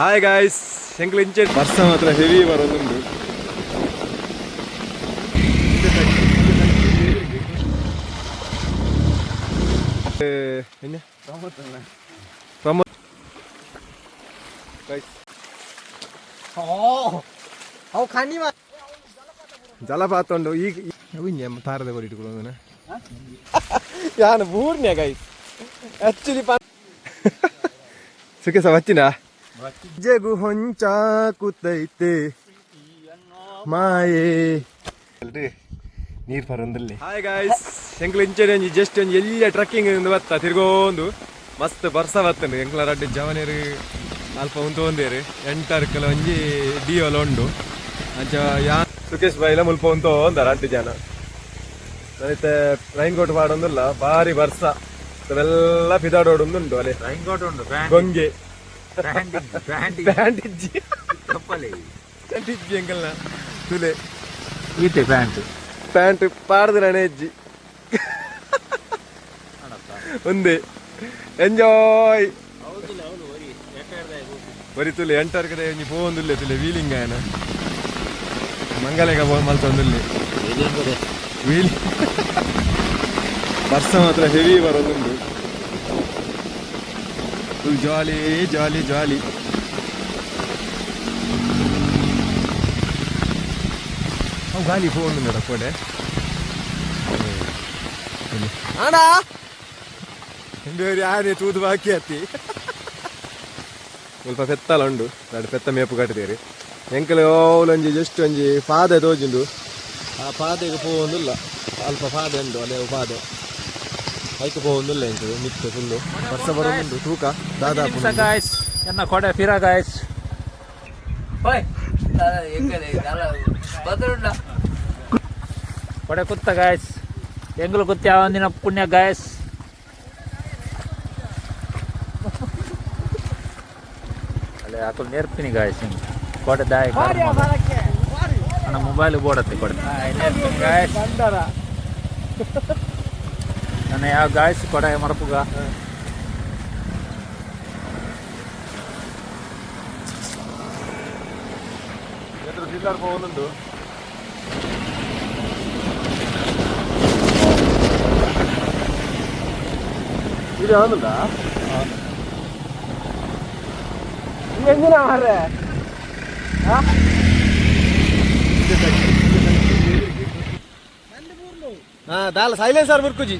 Hi guys ಹೆಂಗ್ ಇಂಚೆ? ಬರ್ಸ ಮಾತ್ರ ಹೆವಿ ಬರೋದುಂಟು ಪ್ರಮೋದ್ ಗೈಸ್ ಅವು ಖಾನಿ ಜಲಪಾತ ಉಂಡು ಈಗ ಯಾವ ತಾರದ ಬರಿ ಇಟ್ಕೊಳ್ಳೋದನ್ನ ಯಾನು ಮೂರನೇ ಗೈಸ್ ಆ್ಯಕ್ಚುಲಿ ಸುಖ ಸಹ ಹಚ್ಚಿನಾ ಜಗು ಹೊಂಚ ಕೂತೈತೆ. ಮಾಯೇ. ನೀರು ಬರೋದಲ್ಲಿ ಹಾಯ್ ಗಾಯ್ಸ್ ಎಂಕ್ಲ ಇಂಚನೆ ಒಂಜಿ ಜಸ್ಟ್ ಒಂಜಿ ಎಲ್ಲ ಟ್ರಕ್ಕಿಂಗ್ ಇಂದ ಬತ್ತ ತಿರ್ಗೋಂದು ಮಸ್ತ್ ಬರ್ಸ ಬತ್ತಂಡು ಎಂಕ್ಲ ರಡ್ಡು ಜವನೇರು ಅಲ್ಪ ಉಂತು ಒಂದೇರು ಎಂಟರ್ಕಲ ಒಂಜಿ ಡಿಯೋಲ ಉಂಡು ಅಂಚ ಯಾ ಸುಖೇಶ್ ಬಾಯಿಲ ಮುಲ್ಪ ಉಂತು ಒಂದ ರಡ್ಡು ಜನ. ಮತ್ತೆ ರೈನ್ ಕೋಟ್ ಪಾಡೊಂದಿಲ್ಲ ಭಾರಿ ಬರ್ಸ. ಇವೆಲ್ಲ ಬಿದಾಡೋಡೊಂದುಂಡು ಅಲ್ಲಿ. ರೈನ್ ಕೋಟ್ ಉಂಟು ಗೊಂಗೆ. ಪ್ಯಾಂಟ್ ಇಜ್ಜಿ ಎಂಕಲ್ನ ತುಲೆ ಈತೆ ಪ್ಯಾಂಟ್ ಪ್ಯಾಂಟ್ ಪಾಡ್ದು ನನೆ ಅಜ್ಜಿ ಒಂದೇ ಎಂಜಾಯ್ ಬರೀ. ತುಲೆ ಎಂಟರ್ ಕಡೆ ಒಂಜಿ ಪೋವೊಂದುಲ್ಲೆ ತುಲೆ ವೀಲಿಂಗ್ ಆಯನ ಮಂಗಲೆಗ ಪೋನ್ ಮಲ್ತೊಂದುಲ್ಲೆ ವೀಲಿಂಗ್ ವರ್ಷ ಮಾತ್ರ ಹೆವಿ ಬರೋದುಂಟು. ಫುಲ್ ಜಾಲಿ ಜಾಲಿ ಜಾಲಿ ಅವು ಗಾಲಿ ಫೋನ್ ನೋಡ ಕೊಡೆ ಅಣ್ಣ ಬೇರೆ ಆನೆ ತೂದು ಬಾಕಿ ಹತ್ತಿ ಸ್ವಲ್ಪ ಪೆತ್ತಲ ಉಂಡು ನಾಡು ಪೆತ್ತ ಮೇಪು ಕಟ್ಟಿದೇರಿ ಎಂಕಲ್ ಓಲೊಂಜಿ ಜಸ್ಟ್ ಒಂಜಿ ಪಾದೆ ತೋಜುಂಡು ಆ ಪಾದೆಗೆ ಪೋವೊಂದಿಲ್ಲ ಅಲ್ಪ ಪಾದೆ ಉಂಡು ಅದೇ ಪಾದೆ ಐಕೆ ಪೋವೊಂದಿಲ್ಲ ಎಂಕಲ್ ಮಿತ್ತು ಫುಲ್ಲು ವರ್ಷ ಬರೋದುಂಡು ತೂಕ ದಾದಾಪು ಗಾಯ್ಸ್ ಎನ್ನ ಕೊಡೆ ಫಿರಾ ಗಾಯ್ಸ್ ಕೊಡೆ ಕುತ್ತ ಗಾಯ್ಸ್ ಎಂಗ್ಲು ಕುತ್ತ ಯಾವಂದಿನ ಪುಣ್ಯ ಗಾಯ್ಸ್ ಅಲ್ಲೇ ಹಾಕಲು ನೇರ್ತೀನಿ ಗಾಯ್ಸ್ ಹಿಂಗೆ ಕೊಡೆ ದಾಯ ನನ್ನ ಮೊಬೈಲ್ ಬೋಡತ್ತೆ ಕೊಡೆ. ನೇರ್ಪಿನಿ ಗಾಯ್ಸ್ ನನ್ನ ಯಾವ ಗಾಯಿಸಿ ಕೊಡೆ ಮರಪುಗ ಎದುರು ಡಿಲ್ಲರ್ ಪೋವೊಂದುಂಡು ಇದು ಯಾವ್ದುಂಟಾ ಎಂಜಿನ ಮಾರ್ರೆ ಹಾ ದಾಲ ಸೈಲೆನ್ಸರ್ ಬುರ್ಕುಜಿ.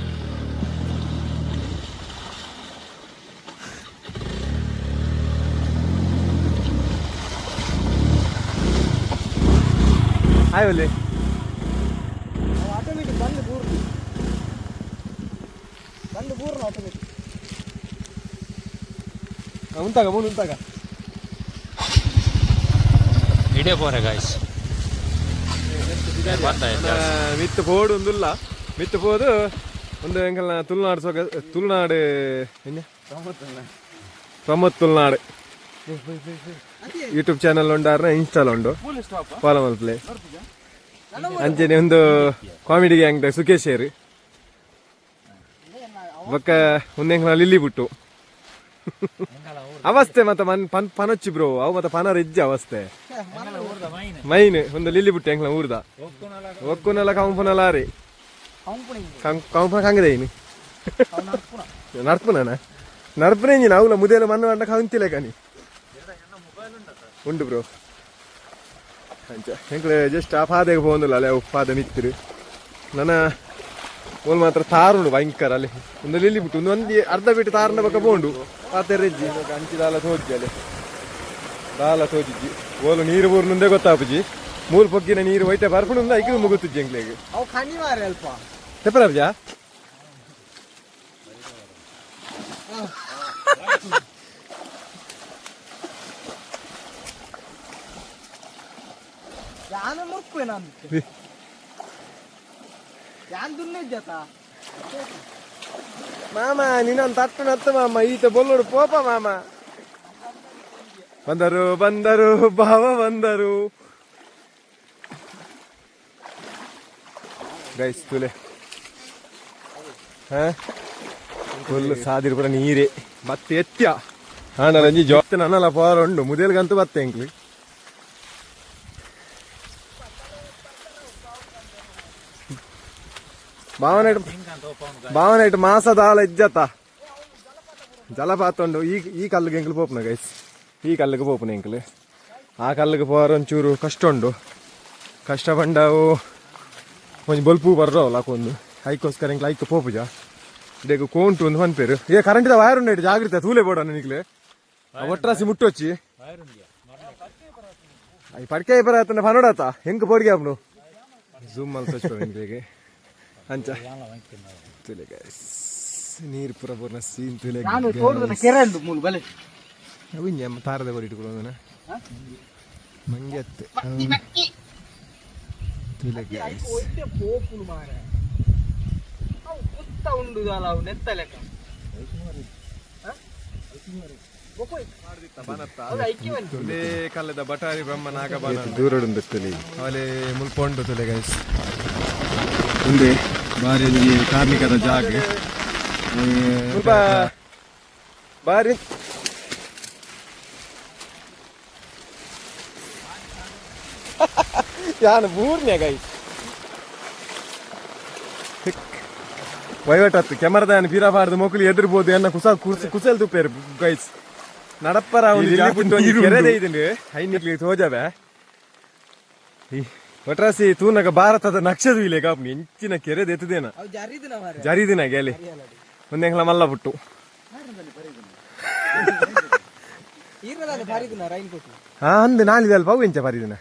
ಹಾಯ್ ಒಲ್ಲಿ ಆಟೋಮೆಟಿಕ್ ಬಂದು ಬೂರ್ನು ಬಂದು ಆಟೋಮೆಟಿಕ್ ಉಂತಾಗ ಮೂನು ಉಂತಾಗ ಇಡೇ ಪೋರೆ ಗಾಯ್ಸ್ ಮಿತ್ತು ಬೋರ್ಡ್ ಒಂದಿಲ್ಲ. ಮಿತ್ತು ಪೋದು ಒಂದು ಎಂಕಲ್ನ ತುಳುನಾಡು ಸೊಗ ತುಳುನಾಡು ಸಮತ್ ತುಳುನಾಡು. ಯೂಟ್ಯೂಬ್ ಚಾನಲ್ ಉಂಡ ಇನ್ಸ್ಟಾಲ್ ಉಂಡು ಫಾಲೋ ಮಲ್ಪ್ಲೆ ಅಂಚೆನೆ ಒಂದು ಕಾಮಿಡಿ ಗ್ಯಾಂಗ್ ಸುಖೇಶ್ ಸೇರಿ. ಬೊಕ್ಕ ಒಂದೇ ಲಿಲ್ಲಿ ಬಿಟ್ಟು ಅವಸ್ಥೆ ಮತ್ತೆ ಮನ್ ಪನ್ ಪನೊಚ್ಚಿ ಬ್ರೋ ಅವು ಮತ್ತೆ ಪನರ ಇಜ್ಜೆ ಅವಸ್ಥೆ. ಮೈನ್. ಒಂದು ಲಿಲ್ಲಿ ಬಿಟ್ಟು ಎಂಕ್ಲ ಊರ್ದ? ಒಕ್ಕುನಲ್ಲ ಕಂಪುನಲ್ಲ ರೀ. ಕಂಪನಿ ಕಂಗದೆ ಇನ್ನು ನರ್ಪುನ. ನಡ್ಪುನ ಇಂಜಿನ ಅವಲ ಮುದೇಲ ಮಣ್ಣು ಅಂಡ ಕಂತಿಲ್ಲ ಕಾನಿ ಉಂಡು ಬ್ರೋ ಅಂಚ. ಎಂಕ್ಲೆ ಜಸ್ಟ್ ಆ ಫಾದೆ ಹೋಗಂದಿಲ್ಲ ಅಲ್ಲೇ ಪಾದ ಮಿತ್ತಿರು ನನ್ನ ಓಲ್ ಮಾತ್ರ ತಾರುಂಡು ಭಯಂಕರ ಅಲ್ಲಿ. ಒಂದು ಲಿಲ್ಲಿ ಬಿಟ್ಟು ಒಂದು ಒಂದು ಅರ್ಧ ಬಿಟ್ಟು ತಾರನ ಬಗ್ಗೆ ಬೋಂಡು ಪಾತೆ ರೆಜ್ಜಿ ಅಂಚಿ ದಾಲ ತೋಜ್ಜಿ ಅಲ್ಲಿ. ದಾಲ ತೋಜಿಜ್ಜಿ ಓಲು ನೀರು ಬೂರ್ನುಂದೇ ಗೊತ್ತಾಪುಜಿ ಮೂರು ಪೊಗ್ಗಿನ ನೀರು ಹೋಯ್ತೆ ಬರ್ಕೊಂಡು ಒಂದು ಐಕಿದು ಮುಗುತ್ತುಜ್ಜಿ ಅಲ್ಪ. ಅವು ಖಂಡಿ ಮಾರ್ರೆ ಅಲ್ಪ ತೆಪ್ಪಲಾರ್ಜಾ ಯಾನು ಮುರ್ಕ್ವೆ ನಾನು. ಯಾನ್ ದುನ್ನೆ ಜತ ಮಾಮ ನೀನೊಂದು ತಟ್ಟು ನತ್ತು ಮಾಮ, ಈತ ಬೊಲ್ಲೋಡು ಪೋಪ ಮಾಮ. ಬಂದರು ಬಂದರು, ಭಾವ ಬಂದರು. ಗೈಸ್ ತುಲೆ. ಫುಲ್ ಸಾದಿರು ಕೂಡ ನೀರೆ. ಮತ್ತೆ ಎತ್ಯ ಹಾ ರಂಜಿ ಜೋತ್ ನನ್ನಲ್ಲ ಪೋರ ಉಂಡು. ಮುದೇಲ್ಗಂತೂ ಬತ್ತೆ, ಎಂಕ್ಲಿ. ಭಾವನೆ ಭಾವನೆ ಇಟ್ಟು ಮಾಸದ ಆಳ ಇಜ್ಜತ್ತ ಜಲಪಾತ ಉಂಡು ಈ ಈ ಕಲ್ಲಿಗೆ ಎಂಕ್ಲು ಪೋಪುನ ಗೈಸ್ ಈ ಕಲ್ಲಿಗೆ ಪೋಪುನ ಎಂಕ್ಲು ಆ ಕಲ್ಲಿಗೆ ಪೋರ ಒಂಚೂರು ಕಷ್ಟ ಉಂಡು ಕಷ್ಟ ಬಂಡವು ಒಂಜಿ ಬಲ್ಪು ಬರ್ರವಲ್ಲ ಹಾಕೊಂದು ಐಕೋಸ್ಕರ ಎಂಕ್ಲು ಐಕ್ ಪೋಪುಜ ಇಡೀಗ ಕೋಂಟು ಒಂದು ಪನ್ಪೇರು ಏ ಕರೆಂಟಿದ ವೈರ್ ಉಂಡು ಜಾಗ್ರತೆ ತೂಲೆ ಬೋಡ ನಿಕ್ಲೆ ಒಟ್ರಾಸಿ ಮುಟ್ಟೊಚ್ಚಿ ಅಯ್ಯ ಪಡ್ಕೆ ಬರ ಆತನ ಪನೋಡಾತ ಹೆಂಗ್ ಪೋಡ್ಗೆ ಅವ್ನು ಜೂಮ್ ಅಲ್ಲಿ ತೋಚ್ಕೊ ನಿಂಗೆ ಅಂಚ ತುಲೆ ಗೈಸ್ ನೀರು ಪುರ ಪೂರ್ಣ ಸೀನ್ ತುಲೆ ಅವಿನ್ಯ ತಾರದ ಬರಿ ಇಟ್ಕೊಳ್ಳೋದನ ಮಂಗೆ ಅತ್ತೆ ತುಲೆ ಪೋಪುಲು ಮಾರ ಪುತ್ತ ಉಂಡು ಅವು ನೆತ್ತ ಲೆಕ್ಕ ಕಲ್ಲದ ಬಟಾರಿ ಬ್ರಹ್ಮ ನಾಗಬಾನ ದೂರಡುಂದು ತುಲಿ. ಅವಲೆ ಮುಲ್ಪೊಂಡು ತುಲೆ ಗೈಸ್ ಮುಂದೆ ಬಾರಿ ಈ ಕಾರ್ಮಿಕರ ಜಾಗ. ಬಾರಿ ಯಾನು ಮೂರನೇ ಗೈಸ್ ವೈವಟತ್ತು ಕೆಮರದಾನ ಬೀರಬಾರ್ದು ಮೊಕಲಿ ಎದುರ್ಬೋದು ಎನ್ನ ಕುಸ ಕುಸ ಕುಸಲ್ ತುಪ್ಪೇರು ಗೈಸ್ ನಡಪ್ಪರ ಒಂದು ಕೆರೆದೇ ಇದೀನಿ ಐನಿಕ್ಲಿ ತೋಜವೆ? ಈ ಒಟ್ರಾಸಿ ತೂನಗ ಭಾರತದ ನಕ್ಷದು ಇಲ್ಲಿ ಕಾಪು ಎಂಚಿನ ಕೆರೆ ಎತ್ತದೇನ ಅವು ಜರಿದಿನ ಗೆಲಿ ಒಂದ್ ಎಂಗ್ಲ ಮಲ್ಲ ಬಿಟ್ಟು. ಹಾ ಅಂದ್ ನಾಳಿದ ಅಲ್ಪ. ಅವು ಎಂಚ ಬರಿದಿನ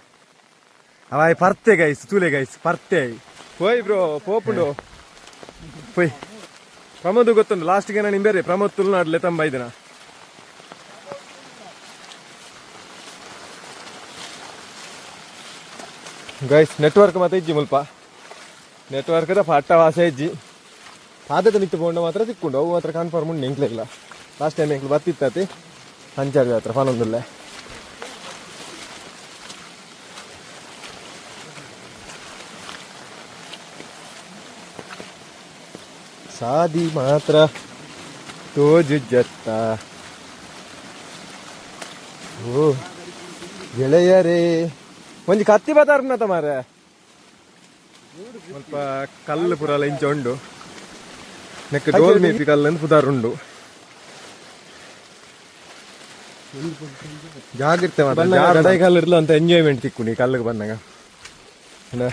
ಅವಾಯ್ ಪರ್ತೆ ಗೈಸ್ ತೂಲೆ ಗೈಸ್ ಪರ್ತೆ ಹೋಯ್ ಬ್ರೋ ಪೋಪುಂಡು. ಹೋಯ್. ಪ್ರಮೋದ್ ಗೊತ್ತುಂಡು? ಲಾಸ್ಟ್ಗೆ ನಾನು ಬೇರೆ ಪ್ರಮೋದ್ ತುಳುನಾಡ್ಲೆ ತಂಬ ಇದನ. ಗೈಸ್ ನೆಟ್ವರ್ಕ್ ಮಾತ್ರ ಇಜ್ಜಿ ಮುಲ್ಪ. ನೆಟ್ವರ್ಕ್ದ ಪಟ್ಟ ವಾಸ ಇಜ್ಜಿ. ಪಾದದ ನಿಂತು ಬೋಂಡ ಮಾತ್ರ ತಿಕ್ಕೊಂಡು, ಅವು ಮಾತ್ರ ಕನ್ಫರ್ಮ್ ಉಂಡು ಎಂಕ್ಲಿಲ್ಲ ಲಾಸ್ಟ್ ಟೈಮ್ ಎಂಕ್ಲು ಬರ್ತಿತ್ತತಿ. ಹಂಚಾರ್ಜ್ ಹತ್ರ ಫಾನೊಂದುಲ್ಲೆ ಸಾದಿ ಮಾತ್ರ ತೋಜುಜ್ಜತ್ತ ಓ, ಗೆಳೆಯರೇ. ಒಂಜಿ ಕತ್ತಿ ಬತಾರ್ನತ ಮಾರೆ ಸ್ವಲ್ಪ ಕಲ್ಲು ಪುರ ಇಂಚ ಉಂಡು. ನೆಕ್ ಡೋಲ್ ಮೇಪಿ ಕಲ್ಲು ಪುದಾರ್ ಉಂಡು. ಜಾಗ್ರತೆ ಗಡೈ ಕಲ್ಲು ಇರ್ಲ ಅಂತ ಎಂಜಾಯ್ಮೆಂಟ್ ತಿಕ್ಕು ನೀ ಕಲ್ಲಿಗೆ ಬಂದಾಗ. ಏನ?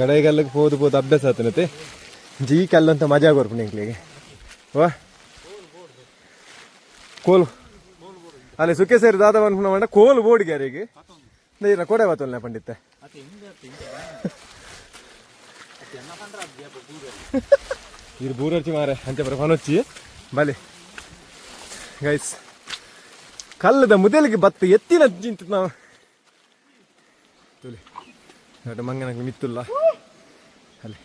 ಗಡೈ ಕಲ್ಲಿಗೆ ಹೋದು ಹೋದು ಅಭ್ಯಾಸ ಆತನತೆ ಜೀ ಕಲ್ಲು ಅಂತ ಮಜಾ ಕೊರ್ಪು ನಿಂಕ್ಲಿಗೆ ವಾ. ಕೋಲು. ಅಲ್ಲಿ ಸುಖ ಸೇರಿ ದಾದ ಅನ್ಕೊಂಡ ಮಾಡ ಕೋಲು ಬೋಡಿಗೆ ಯಾರಿಗೆ? ನೀರ ಕೊಡೆ ಬಾತಲ್ನ ಪಂಡಿತ. ಇದು ಬೂರರ್ಚಿ ಮಾರೆ ಅಂತೆ ಬರ ಫನೊಚ್ಚಿ ಬಲಿ ಗೈಸ್ ಕಲ್ಲದ ಮುದಲಿಗೆ ಬತ್ತ ಎತ್ತಿನ ಜಿಂತ ನಾವು. ತುಲಿ ದೊಡ್ಡ ಮಂಗನಕ್ಕೆ ಮಿತ್ತುಲ್ಲ. ಅಲ್ಲಿ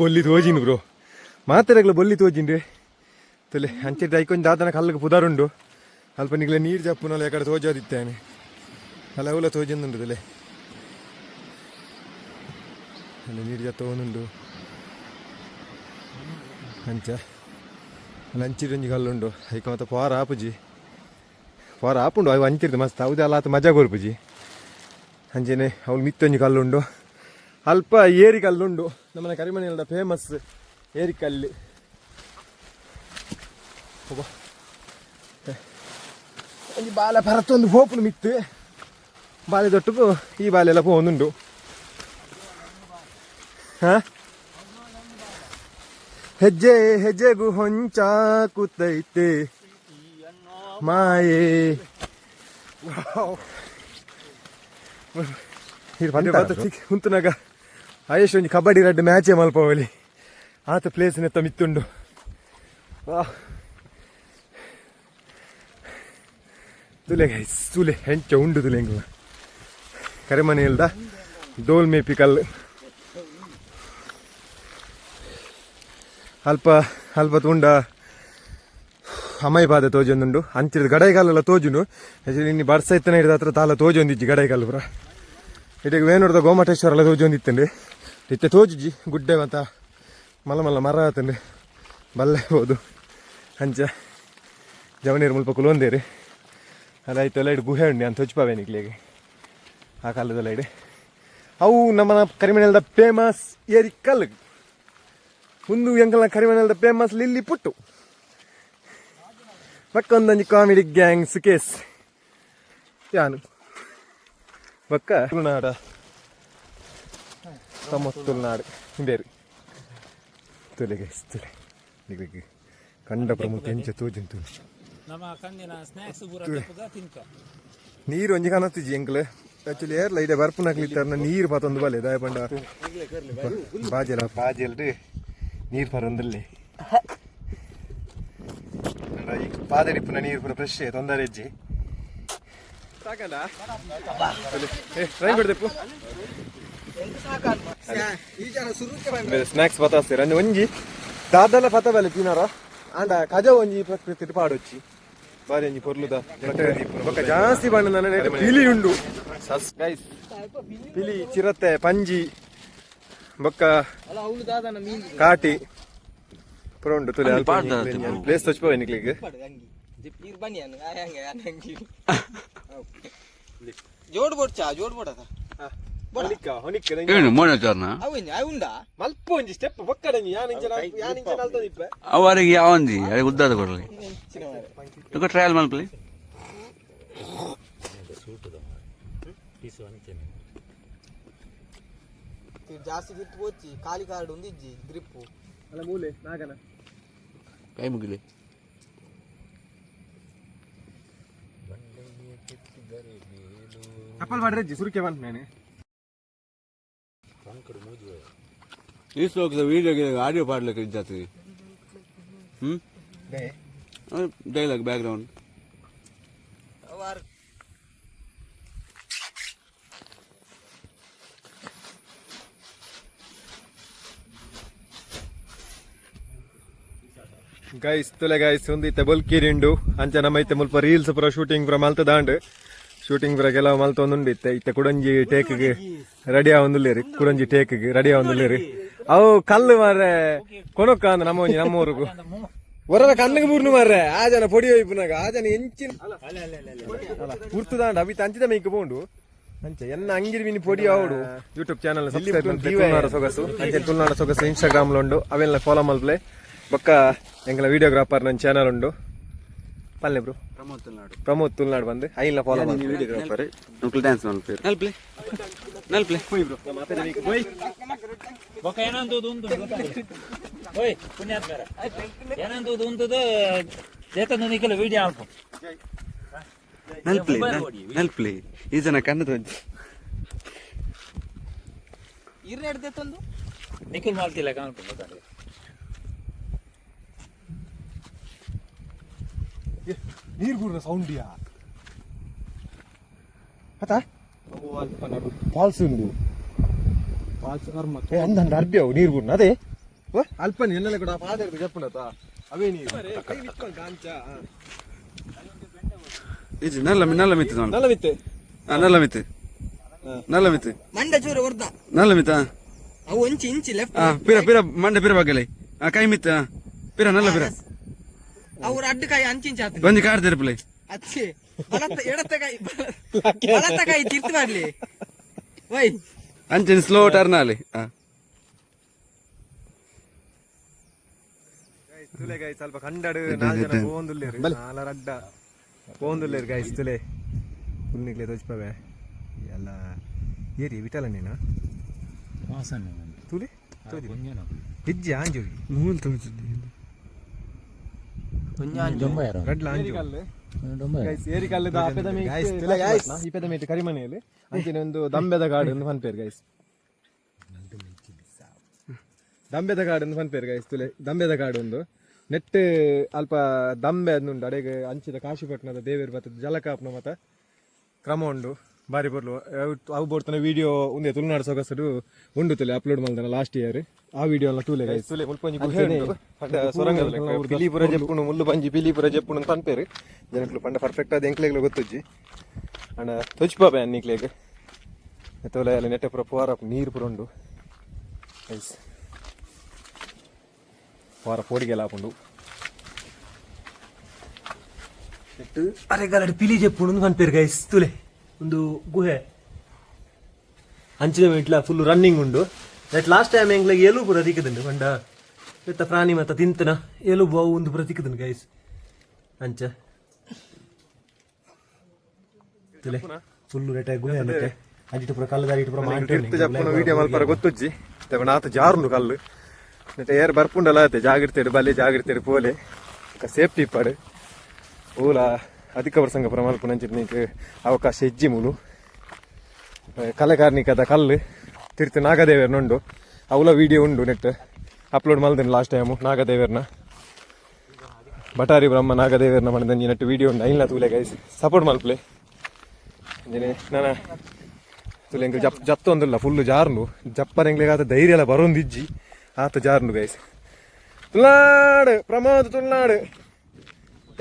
ಬೊಲ್ಲಿ ತೋಜಿನ್ ಬ್ರೋ. ಮಾತಾಡಗ್ಲ ಬೊಲ್ಲಿ ತೋಜಿನ್ರಿ. ತುಲಿ ಅಂಚೆ ಐಕೊಂಡು ದಾದನ ಕಲ್ಲಿಗೆ ಪುದಾರುಂಡು. ಅಲ್ಪ ನೀರ್ ನೀರು ಜಪ್ಪುನಲ್ಲ ಯಾಕಡೆ ತೋಜೋದಿತ್ತೇನೆ. ಅಲ್ಲ, ಅವಲ ತೋಜಂದುಂಡು ನೀರ್ ಅಲ್ಲಿ ನೀರು ಜತ್ತ ಅಂಚ. ಅಲ್ಲಿ ಅಂಚಿರೊಂಜಿ ಕಲ್ಲುಂಡು ಐಕ ಮತ್ತೆ ಪಾರ ಆಪುಜಿ. ಪಾರ ಆಪುಂಡು, ಅವು ಅಂಚಿರ್ದು ಮಸ್ತ್. ಅವುದೇ ಅಲ್ಲ ಆತ ಮಜಾ ಕೊರ್ಪುಜಿ. ಅಂಚೆನೆ ಅವ್ಳು ಮಿತ್ತೊಂಜಿ ಕಲ್ಲುಂಡು ಅಲ್ಪ ಏರಿ ಕಲ್ಲುಂಡು ನಮ್ಮನೆ ಕರಿಮನೆಯಲ್ಲ ಫೇಮಸ್ ಏರಿ ಕಲ್ಲು. ಒಬ್ಬ ಒಂಜಿ ಬಾಲ ಪರತ್ತೊಂದು ಹೋಪುನು ಮಿತ್ತು. ಬಾಲೆ ದೊಟ್ಟುಗು ಈ ಬಾಲ ಎಲ್ಲ ಪೋನುಂಡು ಹ? ಹೆಜ್ಜೆ ಹೆಜ್ಜೆಗು ಹೊಂಚ ಕೂತೈತೆ ಮಾಯೆ ಕುಂತುನಾಗ ಆಯೇಶ್ ಒಂಜಿ ಕಬಡ್ಡಿ ರಡ್ಡು ಮ್ಯಾಚೇ ಮಲ್ಪವಲಿ ಆತ ಪ್ಲೇಸ್ ನೆತ್ತ ಮಿತ್ತುಂಡು. ತುಲೆ ಗೈಸ್ ತುಲೆ, ಹೆಂಚ ಉಂಡು ತುಲೆ ಹೆಂಗ ಕರೆಮನೆ ಇಲ್ದ ಡೋಲ್ ಮೇಪಿ ಕಲ್ಲು. ಅಲ್ಪ ಅಲ್ಪ ತುಂಡ ಅಮೈ ಬಾದ ತೋಜೊಂದುಂಡು. ಅಂಚಿದ ಗಡೈಗಾಲೆಲ್ಲ ತೋಜುಂಡು ಇನ್ನು ಬರ್ಸ ಇತ್ತನ ಹಿಡಿದ ಹತ್ರ ತಾಲ ತೋಜೊಂದಿಜ್ಜಿ ಗಡೈಗಾಲು ಪುರ. ಇಟ್ಟಿಗೆ ವೇಣೂರದ ಗೋಮಟೇಶ್ವರ ಎಲ್ಲ ತೋಜೊಂದಿತ್ತಂಡೆ. ಇತ್ತೆ ತೋಜುಜಿ ಗುಡ್ಡೆ ಮತ್ತ ಮಲ್ಲ ಮಲ್ಲ ಮರ ಆತಂಡೆ. ಬಲ್ಲೆ ಹೋದು. ಅಂಚ, ಜವನೀರು ಮುಲ್ಪ ಕುಲೊಂದೇರಿ. ಅಲ್ಲ ಲೈಟ್ ಇಡು ಗುಹೆ ಉಂಡಿ ಅಂತ ಹೊಚ್ಪಾವೆ ನಿಕ್ಲಿಗೆ ಆ ಕಾಲದ ಲೈಡ್ ಅವು ನಮ್ಮ ಕರಿಮನೆಲ್ದ ಫೇಮಸ್ ಏರಿ ಕಲ್ಲು. ಒಂದು ಎಂಕಲ್ನ ಕರಿಮನೆಲ್ದ ಫೇಮಸ್ ಲಿಲ್ಲಿ ಪುಟ್ಟು. ಮಕ್ಕೊಂದಂಜಿ ಕಾಮಿಡಿ ಗ್ಯಾಂಗ್ಸ್ ಕೇಸ್ ಯಾನು? ಬಕ್ಕ? ತುಳುನಾಡ ತಮ್ಮ ತುಳುನಾಡು ಬೇರೆ ತುಲೆಗೆ ತುಲೆ ಕಂಡ ಪ್ರಮುಖ ಎಂಚ ತೋಜಂತು ನಮ್ಮ ಪೂರ ತಿನ್ಕ ನೀರು ಒಂಜಿ ಕಾಣತ್ತಿಜಿ ಎಂಕ್ಲೆ ಆಕ್ಚುಲಿ ಏರ್ಲ ಇದೆ ಬರ್ಪು ನಕ್ಲಿತ್ತಾರ ನೀರು ಪಾತೊಂದು ಬಲೆ ದಾಯ ಪಂಡ ಬಾಜೆಲ ಬಾಜೆಲ್ರಿ ನೀರು ಪರೊಂದಲ್ಲಿ ಈಗ ಪಾದಡಿಪ್ಪುನ ನೀರು ಪುನ ಫ್ರೆಶ್ ತೊಂದರೆ ಹೆಜ್ಜಿ ಸಾಕಲ್ಲ ಟ್ರೈ ಬಿಡ್ದೆಪ್ಪು ಸ್ನಾಕ್ಸ್ ಪತಾಸ್ತೀರ ಅಂದ್ರೆ ಒಂಜಿ ದಾದಲ ಪತ ಬಲೆ ತಿನ್ನಾರ ಆಂಡ ಕಜ ಒಂಜಿ ಪ್ರಕೃತಿ ಪಾಡೊಚ್ಚಿ ಬಾರಿ ಒಂಜಿ ಪೊರ್ಲುದ ಬೊಕ್ಕ ಜಾಸ್ತಿ ಬಣ್ಣ ನನ್ನ ಪಿಲಿ ಉಂಡು. ಗೈಸ್ ಪಿಲಿ ಚಿರತೆ ಪಂಜಿ ಬೊಕ್ಕ ಅಲ್ಲ ಅವಳು ದಾದನ ಮೀನ್ ಕಾಟಿ. ಪುರ ಉಂಡು ತುಲೆ ಪ್ಲೇಸ್ ತಚ್ಪೋ ನಿಕ್ಲಿಗೆ ಜೋಡ್ ಬೋಡ್ಚಾ ಜೋಡ್ ಬೋಡದ ಏನು ಮೋನಚಾರ್ನ ಅವರಿಗೆ ಯಾವಂದಿ ಅದಕ್ಕೆ ಉದ್ದಾದ ಕೊಡಲಿ. ಈಗ ಟ್ರಯಲ್ ಮಲ್ಪಲಿ. ಜಾಸ್ತಿ ಗಿತ್ತು ಹೋಚಿ ಖಾಲಿ ಕಾರ್ಡ್ ಒಂದಿಜ್ಜಿ ಗ್ರಿಪ್ಪು ಅಲ್ಲ ಮೂಲೆ ನಾಗನ. ಕೈ ಮುಗಿಲಿ. ಕಪ್ಪಲ್ ಮಾಡ್ರಿ ಸುರುಕೆ ಬಂತ ನಾನು. ಈ ಶ್ಲೋಕದ ವಿಡಿಯೋಗೆ ಆಡಿಯೋ ಪಾಡ್ಲಿಕ್ಕೆ ಇದ್ದಾತಿ ಹ್ಮ್ ಡೈಲಾಗ್ ಬ್ಯಾಕ್ಗ್ರೌಂಡ್ ಅವಾರ್ ಗೈಸ್ ತುಲೆ ಗೈಸ್ ಒಂದಿತ್ತೆ ಬೊಲ್ಕಿರಿಂಡು ಅಂಚ ನಮ್ಮೈತೆ ಮುಲ್ಪ ರೀಲ್ಸ್ ಪುರ ಶೂಟಿಂಗ್ ಪುರ ಮಲ್ತ ದಾಂಡ್ ಶೂಟಿಂಗ್ ಕೆಲವು ಮಲ್ತ ಒಂದುಂಡಿತ್ತೆ ಇತ್ತೆ. ಕುಡಂಜಿ ಟೇಕ್ಗೆ ರೆಡಿ ಆವೊಂದುಲ್ಲೇರಿ ಕುಡಂಜಿ ಟೇಕ್ಗೆ ರೆಡಿ ಆವೊಂದುಲ್ಲೇರಿ ಅವು ಕಲ್ಲು ಮಾರ್ರೆ ಕೊನೊಕ್ಕ ಅಂದ ನಮ್ಮ ಒಂಜಿ ನಮ್ಮೂರಿಗೂ ಹೊರದ ಕಣ್ಣಿಗೆ ಬೂರ್ನು ಮಾರ್ರೆ. ಆ ಜನ ಪೊಡಿ ಹೋಯ್ಪುನಾಗ ಆ ಜನ ಎಂಚಿನ ಅಲ್ಲ ಪೂರ್ತದಾಂಡ ಅವಿತ ಅಂಚಿದ ಮೇಯ್ಕ ಬೋಂಡು. ಅಂಚೆ ಎನ್ನ ಅಂಗಿರಿ ಮೀನಿ ಪೊಡಿ ಅವಡು YouTube channel subscribe Tulunada Sogasu. ಅಂಚೆ ತುಳುನಾಡ ಸೊಗಸು ಇನ್ಸ್ಟಾಗ್ರಾಮ್ ಉಂಡು ಅವೆಲ್ಲ ಫಾಲೋ ಮಲ್ಪ್ಲೆ ಬೊಕ್ಕ ಎಂಕಲ ವಿಡಿಯೋಗ್ರಾಫರ್ ನನ್ನ ಚಾನಲ್ ಉಂಡು. ಪಲ್ಲೆ ಬ್ರೋ. ಪ್ರಮೋದ್ ತುಲ್ನಾಡ್. ಬಂದು. ಐಲ್ಲ ಫಾಲೋ ಮಾಡಿ. ವಿಡಿಯೋಗ್ರಾಫರ್ ನಲ್ಪ್ಲೆ ಡ್ಯಾನ್ಸ್ ಮಲ್ಪೇರು ನಲ್ಪ್ಲೆ ನಲ್ಪ್ಲೆ ಬೊಕ. ಏನಂತ ಉಂಟು? ಓಯ್ ಪುಣ್ಯಾತ್ಮರ. ಏನಂತ ಉಂಟದ ಜೇತನ ನಿಕಲ ವಿಡಿಯೋ ಅಲ್ಪ ನಲ್ಪ್ಲೆ ನಲ್ಪ್ಲೆ ಈ ಜನ ಕನ್ನಡ ಇರ್ರೆ ಹಿಡ್ದೆ ತಂದು ನಿಖಿಲ್ ಮಾಡ್ತಿಲ್ಲ ಕಾಣ್ಕೊಂಡು ನೀರು ಬೂರ್ನ ಸೌಂಡಿಯಾ ಆತಾ ಫಾಲ್ಸ್ ಉಂಡು ಏ ಅಂದಂಡ ಅರ್ಬ್ಯಾವು ನೀರು ಬೂರ್ನ ಅದೇ ಓ ಅಲ್ಪ ಎನ್ನೆಲ್ಲ ಕೂಡ ಪಾದ ಜಪ್ಪುನತ ಅವೇ ನೀರು ಇದು ನಲ್ಲ ನಲ್ಲ ಮಿತ್ತು ನೋಡು ನಲ್ಲ ಬಿತ್ತೆ ಆ, ನಲ್ಲ ಮಿತ್ತು ನಲ್ಲ ಮಿತ್ತು ಮಂಡ ಚೂರ ಹೊರ್ದ ನಲ್ಲ ಮಿತ್ತ ಅವು ಒಂಚಿ ಇಂಚಿ ಲೆಫ್ಟ್ ಆ ಪಿರ ಪಿರ ಮಂಡೆ ಪಿರ ಬಗ್ಗಲೆ ಆ ಕೈ ಮಿತ್ತ ಪಿರ ನಲ್ಲ ಪಿರ ಅವ್ರ ಅಡ್ಡ ಕಾಯಿ ಅಂಚಿಂಚ ಆತ ಬಂದು ಕಾಡ್ದಿರ ಪ್ಲೇ ಅಚ್ಚಿ. ಬಲತ್ತ ಎಡತ್ತ ಕಾಯಿ ಬಲತ್ತ ಕಾಯಿ ತಿರ್ತು ಮಾಡ್ಲಿ. ವೈ. ಅಂಚಿನ ಸ್ಲೋ ಟರ್ನ್ ಅಲ್ಲಿ. ತುಲೆ ಗಾಯ್ ಸ್ವಲ್ಪ ಕಂಡಡು ನಾಲ್ ಜನ ಪೋಂದುಲ್ಲೇರು ನಾಲ ರಡ್ಡ ಪೋಂದುಲ್ಲೇರು ಗಾಯ್ಸ್ ತುಲೆ. ಕುನ್ನಿಗ್ಲೆ ತೋಚ್ಪವೆ ಎಲ್ಲ ಏರಿ ವಿಠಲ ನೀನು? ತುಲೆ? ಹಿಜ್ಜೆ ಆಂಜೋಗಿ ಮೂಲ್ ತೋರಿಸಿದ್ದೆ. ಗಡ್ಲ ಆಂಜು ಗೈಸ್ ಏರಿ ಕಲ್ಲದ ಗೈಸ್ ತುಲೆ ಗೈಸ್ ಈ ಪೆದ ಮೇಟಿ ಕರಿಮನೆಯಲ್ಲಿ. ಅಂಚಿನ ಒಂದು ದಂಬೆದ ಗಾಡು ಒಂದು ಫನ್ ಪೇರ್ ಗೈಸ್ ದಂಬೆದ ಕಾಡು ಒಂದು ಫನ್ ಪೇರ್ ಗೈಸ್ ತುಲೆ. ದಂಬೆದ ಕಾಡು ಒಂದು. ನೆಟ್ ಅಲ್ಪ ದಂಬೆ ಅದನ್ನುಂಡು ಅಡೆಗೆ ಅಂಚಿದ ಕಾಶಿಪಟ್ಟಣದ ದೇವೇರು ಬತ್ತದ ಜಲಕಾಪ್ನ ಮತ್ತೆ ಕ್ರಮ ಉಂಡು ಬಾರಿ ಬರ್ಲು. ಅವು- ಬರ್ತಾನೆ ವಿಡಿಯೋ ಒಂದೇ ತುಳುನಾಡು ಸೊಗಸರು ಉಂಡು ತುಲೆ ಅಪ್ಲೋಡ್ ಮಾಡ್ತಾನೆ ಲಾಸ್ಟ್ ಇಯರ್ ಆ ವಿಡಿಯೋ ಎಲ್ಲ ಟೂಲೆ ಗೈಸ್ ತುಲೆ ಮುಲ್ಪಂಜಿ ಸೊರಂಗದ ಪಿಲಿಪುರ ಜಪ್ಪುಣು ಮುಳ್ಳು ಪಂಜಿ ಪಿಲಿಪುರ ಜಪ್ಪುಣು ಅಂತ ಅನ್ಪೇರು ಜನಕ್ಲು ಪಂಡ ಪರ್ಫೆಕ್ಟ್ ಆದ ಎಂಕ್ಲೆಗ್ಲು ಗೊತ್ತಜ್ಜಿ. ಅಣ್ಣ ತೊಚ್ಪಾಬೆ ಅನ್ನಿಕ್ಲೆಗ್ ತೋಲೆ ಅಲ್ಲಿ ನೆಟ್ಟೆ ಪುರ ಪೋರ ನೀರು ಪುರ ಉಂಡು. ಗೈಸ್ ಪೋರ ಪೋಡಿಗೆಲ್ಲ ಹಾಕೊಂಡು ಅರೆ ಅರೆಗಾಲಡಿ ಪಿಲಿ ಜೆಪ್ಪುಂಡು ಒಂದು ಪನ್ಪೇರು ಗೈಸ್ ತುಲೆ. ಒಂದು ಗುಹೆ. ಅಂಚಿನ ಮೆಟ್ಲ ಫುಲ್ ರನ್ನಿಂಗ್ ಉಂಡು ದಟ್ ಲಾಸ್ಟ್ ಟೈಮ್ ಎಂಗ್ಲಾಗ ಎಲು ಪೂರ ತಿಕ್ಕದುಂಡು ಪಂಡ ಇತ್ತ ಪ್ರಾಣಿ ಮತ್ತ ತಿಂತನ ಎಲುಬು ಅವು ಒಂದು ಪೂರ ತಿಕ್ಕದುಂಡು ಗೈಸ್ ಅಂಚ ಫುಲ್ ರೇಟ ಗುಹೆ ಅನ್ನತ್ತೆ ಅಜಿಟ್ಟು ಪೂರ ಕಲ್ಲದಾರಿ ಇಟ್ಟು ಪೂರ ಜಪ್ಪನ ವಿಡಿಯೋ ಮಲ್ಪರ ಗೊತ್ತುಜ್ಜಿ. ಆತ ಜಾರುಂಡು ಕಲ್ಲು. ನೆಟ ಏರ್ ಬರ್ಪುಂಡಲ್ಲ ಜಾಗಿರ್ತೇಡು ಬಲೆ ಜಾಗಿರ್ತೇಡು ಪೋಲೆ. ಸೇಫ್ಟಿ ಇಪ್ಪಾಡು ಊಲ. ಪ್ರಮಾಣ ನಂಚಿನ ನೀಕು ಅವಕಾಶ ಹೆಜ್ಜಿ ಮೂಲು. ಕಲೆ ಕಾರ್ಣಿಕದ ಕಲ್ಲು ತಿರ್ತು ನಾಗದೇವರ್ ಉಂಡು ಅವಲ ವಿಡಿಯೋ ಉಂಡು ನೆಟ್ ಅಪ್ಲೋಡ್ ಮಾಡಿದ್ದೀನಿ ಲಾಸ್ಟ್ ಟೈಮು ನಾಗದೇವರ್ನ. ಬಟಾರಿ ಬ್ರಹ್ಮ ನಾಗದೇವರ್ನ ಮಾಡಿದಂಜಿ ನೆಟ್ ವಿಡಿಯೋ ಉಂಡು. ಐನ್ಲ ತೂಲೆ ಗೈಸ್ ಸಪೋರ್ಟ್ ಮಲ್ಪ್ಲೆ ಅಂಜನೆ, ನಾನ ತುಲೆ ಎಂಕ್ ಜಪ್ ಜತ್ತೊಂದಿಲ್ಲ ಫುಲ್ಲು ಜಾರ್ನು. ಜಪ್ಪನ ಎಂಗ್ಲಿಗೆ ಆತ ಧೈರ್ಯ ಎಲ್ಲ ಬರೋಂದಿಜ್ಜಿ. ಆತ ಜಾರ್ನು ಗೈಸ್. ತುಳ್ನಾಡು, ಪ್ರಮೋದ್ ತುಳ್ನಾಡು.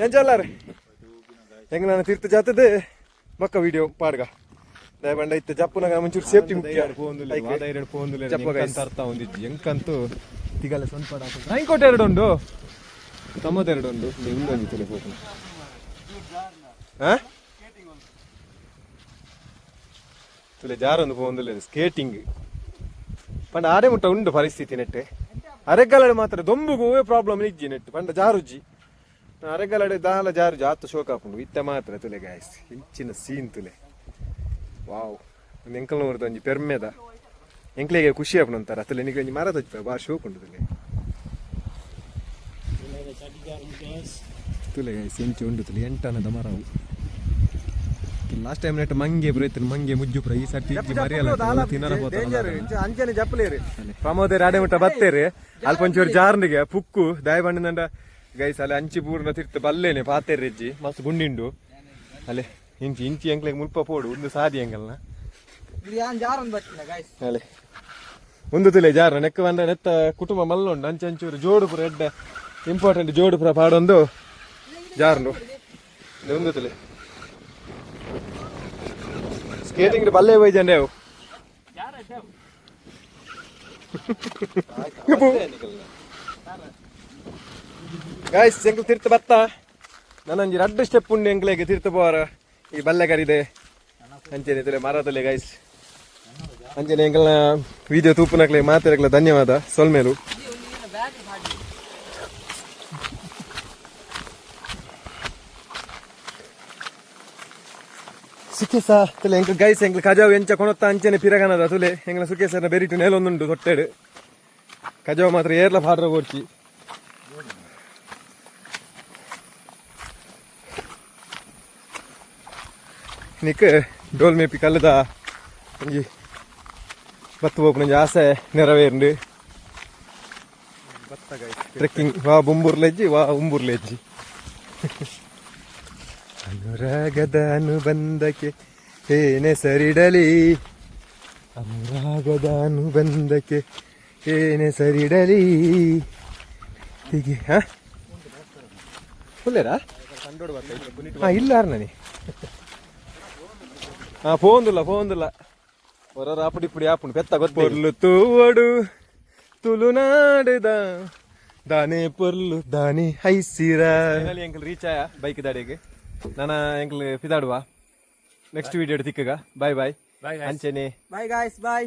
ಎಂಚಲ್ಲಾರ ಹೆಂಗ ನಾನು ತೀರ್ಥ ಜಾತದೆ ಮಕ್ಕ ವಿಡಿಯೋ ಪಾಡ್ಗ. ದಯಬಂಡ ಇತ್ತ ಜಪ್ಪನಾಗ ಮುಂಚೂರು ಸೇಫ್ಟಿ ಮುಖ್ಯ. ಅರ್ಥ ಎಂಕಂತೂ ತಿಗಲ್ಲ ಸ್ವಲ್ಪ ರೈನ್ಕೋಟ್ ಎರಡು ಉಂಡು ತಮ್ಮದ ಎರಡು ಉಂಡು ಇನ್ನೊಂದು ತುಲೆ ಹೋಗೋಣ ತುಲೆ ಜಾರೊಂದು ಪೋಂದುಲ್ಲ ಸ್ಕೇಟಿಂಗ್ ಪಂಡ ಆರೆ ಮುಟ್ಟ ಉಂಡು ಪರಿಸ್ಥಿತಿ ನೆಟ್ಟೆ. ಅರೆಗಾಲ ಮಾತ್ರ ದೊಂಬುಗೂ ಪ್ರಾಬ್ಲಮ್ ಇಜ್ಜಿ ನೆಟ್ಟು. ಪಂಡ ಜಾರುಜ್ಜಿ. ಅರೆಗಲಡೆ ದಾಲ ಜಾರು ಜಾತು ಶೋಕ ಹಾಕೊಂಡು ಇತ್ತ ಮಾತ್ರ ತುಲೆ ಗಾಯಸ್ ಇಂಚಿನ ಸೀನ್ ತುಲೆ. ವಾವ್. ಒಂದು ಎಂಕಲ್ ನೋಡ್ದು ಒಂಜಿ ಪೆರ್ಮೆದ. ಎಂಕ್ಲೆಗೆ ಖುಷಿ ಆಪಣ ಅಂತಾರ. ತುಲೆ ನಿಮಗೆ ಒಂಜಿ ಮರ ತಜ್ಪ ಭಾಳ ಶೋಕ್ ಉಂಟು ತುಲೆ. ತುಲೆ ಗಾಯಸ್ ಎಂಚು ಉಂಡು ತುಲೆ. ಎಂಟನದ ಮರವು. ಲಾಸ್ಟ್ ಟೈಮ್ ನೆಟ್ ಮಂಗೆ ಬರೀತೀನಿ ಮಂಗೆ ಮುಜ್ಜು ಪುರ. ಈ ಸರ್ತಿ ಮರಿಯಲ್ಲ ತಿನ್ನರ ಅಂಜನೆ ಜಪ್ಪಲೇರಿ ಪ್ರಮೋದರ್ ರಾಡೆ ಮುಟ್ಟ ಬತ್ತೇರಿ. ಅಲ್ಪ ಒಂಚೂರು ಜಾರ್ನಿಗೆ ಪುಕ್ಕು ದಾಯ ಗೈಸ್ ಅಲ್ಲಿ ಅಂಚಿ ಪೂರ್ಣ ತಿರ್ತ ಬಲ್ಲೇನೆ ಪಾತೆರ್ ಇಜ್ಜಿ ಮಸ್ತ್ ಗುಂಡಿಂಡು. ಅಲ್ಲೇ ಇಂಚಿ ಇಂಚಿ ಎಂಕ್ಲೆಗ್ ಮುಲ್ಪ ಪೋಡು ಒಂದು ಸಾದಿ ಗಾಯ್ಸ್ ಅಲ್ಲೇ ಒಂದು ತುಲೆ ಜಾರ ನೆಕ್ಕ ಬಂದ ನೆತ್ತ ಕುಟುಂಬ ಮಲ್ಲುಂಡು ಅಂಚೆ ಅಂಚೂರು ಜೋಡು ಪುರ ಎಡ್ಡ ಇಂಪಾರ್ಟೆಂಟ್ ಜೋಡು ಪುರ ಪಾಡೊಂದು ಜಾರುಂಡು. ಒಂದು ತುಲೆ. ಸ್ಕೇಟಿಂಗ್ ಬಲ್ಲೆ ಹೋಯ್ ಜಂಡೆ ಅವು? ಗಾಯ್ಸ್ ಎಂಕ್ಲು ತೀರ್ಥ ಬತ್ತ? ನನ್ನೊಂಜಿ ರಡ್ಡು ಸ್ಟೆಪ್ ಉಂಡು ಎಂಕ್ಲೆಗೆ ತೀರ್ಥ ಪೋರ ಈ ಬಲ್ಲೆ ಕರಿದೆ ಅಂಚೆನೆ ತುಲೆ ಗೈಸ್ ಅಂಚನೆ ಎಂಕಲ್ನ ವಿಡಿಯೋ ತೂಪನಕ್ಲೆ ಮಾತಾಡಕ್ಲೆ ಧನ್ಯವಾದ. ಸೊಲ್ಮೇಲು ಸುಖೇಸ ತುಲೆ ಎಂಕ ಗೈಸ್ ಎಂಕ್ಲ, ಕಜಾವ್ ಎಂಚ ಕೊನೊತ್ತ ಅಂಚನೆ ಪಿರಗನದ ತುಲೆ. ಎಂಗ್ಲ ಸುಖೇಸನ ಬೆರಿಟು ನೆಲೊಂದುಂಡು ತೊಟ್ಟೆಡು ಕಜಾವ್ ಮಾತ್ರ ಏರ್ಲ ಪಾಡ್ರ ಓಡ್ಚಿ. ನಿಕ್ ಡೋಲ್ ಮೇಪಿ ಕಲ್ಲದ ಒಂಜಿ ಬತ್ತು ಹೋಗ್ನಂಜಿ ಆಸೆ ನೆರವೇರ್ಂಡು ಟ್ರೆಕ್ಕಿಂಗ್ ವಾ ಬುಂಬುರ್ಲೆಜ್ಜಿ ವಾ ಉಂಬುರ್ಲೆಜ್ಜಿ ಅನುರಾಗದ ಅನುಬಂಧಕ್ಕೆ ಏನೆ ಸರಿಡಲಿ ಅನುರಾಗದ ಅನುಬಂಧಕ್ಕೆ ಏನೆ ಸರಿಡಲಿ ಹೀಗೆ, ಹಾ? ಫುಲ್ಲೇರಾ ಹಾ, ಇಲ್ಲ ನನಿ పోందుల పోందుల ఒరర అప్పుడు ఇప్పుడు ఆపుడు పెద్ద కొత్త పొర్లు తూవడు ತುಳುನಾಡುದ ದಾನೆ ಪೊರ್ಲು ದಾನೆ ಹೈಸಿರಾ ಎಂಕಲ್ ರೀಚ್ ಆಯ ಬೈಕ್ ದಾಡಿಗೆ ನಾನ ಎಂಕಲ್ ಪಿದಾಡುವ ನೆಕ್ಸ್ಟ್ ವಿಡಿಯೋ ತಿಕ್ಕಗ ಬಾಯ್ ಬಾಯ್ Bye, guys. ಅಂಚೆನೆ bye guys bye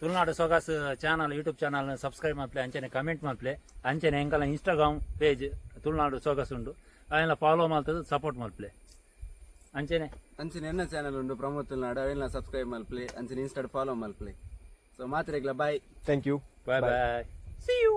Tulunadu Sogasu channel YouTube channel subscribe ಮಾಡ್ಲೆ ಅಂಚನೆ ಕಮೆಂಟ್ ಮಾಡ್ಲೆ ಅಂಚನೆ ಎಂಕಲ ಇನ್ಸ್ಟಾಗ್ರಾಮ್ ಪೇಜ್ ತುಳುನಾಡು ಸೊಗಸು ಉಂಡು ಅದನ್ನೆಲ್ಲ ಫಾಲೋ ಮಾಡ್ತದೆ ಸಪೋರ್ಟ್ ಮಾಡ್ಲೆ ಅಂಚನೆ ಅಂಚಿನ ಎನ್ನ ಚಾನಲ್ ಉಂಡು ಪ್ರಮೋದ್ ತುಲ್ನಾಡು. ಅವೆಲ್ಲ ಸಬ್ಸ್ಕ್ರೈಬ್ ಮಲ್ಪ್ಲಿ. ಅಂಚಿನ ಇನ್ಸ್ಟಾಡ್ ಫಾಲೋ ಮಲ್ಪ್ಲಿ. So ಮಾತ್ರೆಗ್ಲ bye thank you bye bye see you